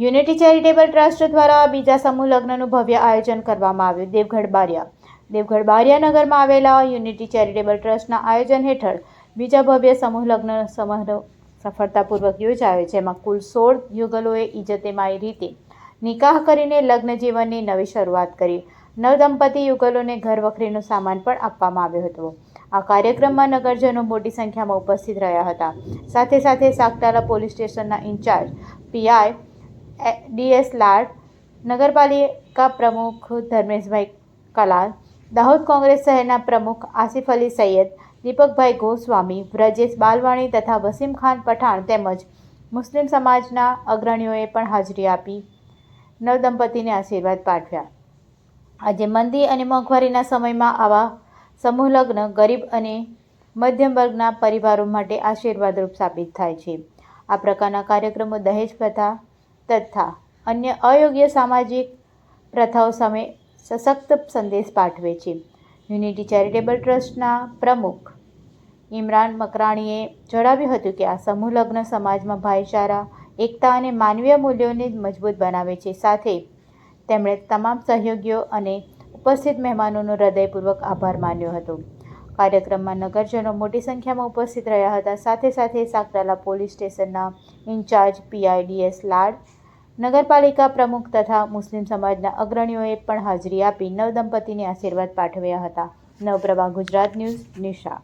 Unity charitable trust દ્વારા બીજા સમૂહ લગ્નનું ભવ્ય આયોજન કરવામાં આવ્યું. દેવગઢ બારિયા. દેવગઢ બારિયા નગરમાં આવેલા યુનિટી ચેરિટેબલ ટ્રસ્ટના આયોજન હેઠળ બીજા ભવ્ય સમૂહ લગ્ન સમારોહ સફળતાપૂર્વક યોજાયો, જેમાં કુલ સોળ યુગલોએ ઇજતેમાઈ રીતે નિકાહ કરીને લગ્ન જીવનની નવી શરૂઆત કરી. નવદંપતી યુગલોને ઘર વખરીનો સામાન પણ આપવામાં આવ્યો હતો. આ કાર્યક્રમમાં નગરજનો મોટી સંખ્યામાં ઉપસ્થિત રહ્યા હતા. સાથે સાથે સાગટાલા પોલીસ સ્ટેશનના ઇન્ચાર્જ પીઆઈ ડીએસ લાડ નગરપાલિકા પ્રમુખ ધર્મેશભાઈ કલાલ દાહોદ કોંગ્રેસ શહેરના પ્રમુખ આસિફ અલી સૈયદ દીપકભાઈ ગોસ્વામી વ્રજેશ બાલવાણી તથા વસીમ ખાન પઠાણ તેમજ મુસ્લિમ સમાજના અગ્રણીઓએ પણ હાજરી આપી. નવદંપતીને આશીર્વાદ પાઠવ્યા. આજે મંદી અને મોંઘવારીના સમયમાં આવા સમૂહ લગ્ન ગરીબ અને મધ્યમ વર્ગના પરિવારો માટે આશીર્વાદરૂપ સાબિત થાય છે. આ પ્રકારના કાર્યક્રમો દહેજ પ્રથા તથા અન્ય અયોગ્ય સામાજિક પ્રથાઓ સામે સશક્ત સંદેશ પાઠવે છે. યુનિટી ચેરિટેબલ ટ્રસ્ટના પ્રમુખ ઇમરાન મકરાણીએ જણાવ્યું હતું કે આ સમૂહ લગ્ન સમાજમાં ભાઈચારા, એકતા અને માનવીય મૂલ્યોને મજબૂત બનાવે છે. સાથે તેમણે તમામ સહયોગીઓ અને ઉપસ્થિત મહેમાનોનો હૃદયપૂર્વક આભાર માન્યો હતો. કાર્યક્રમમાં નગરજનો મોટી સંખ્યામાં ઉપસ્થિત રહ્યા હતા. સાથે સાથે સાકરાલા પોલીસ સ્ટેશનના ઇન્ચાર્જ પીઆઈડીએસ લાડ નગરપાલિકા પ્રમુખ તથા મુસ્લિમ સમાજના અગ્રણીઓએ પણ હાજરી આપી નવદંપતીને આશીર્વાદ પાઠવ્યા હતા. નવપ્રભા, ગુજરાત ન્યૂઝ, નિશા.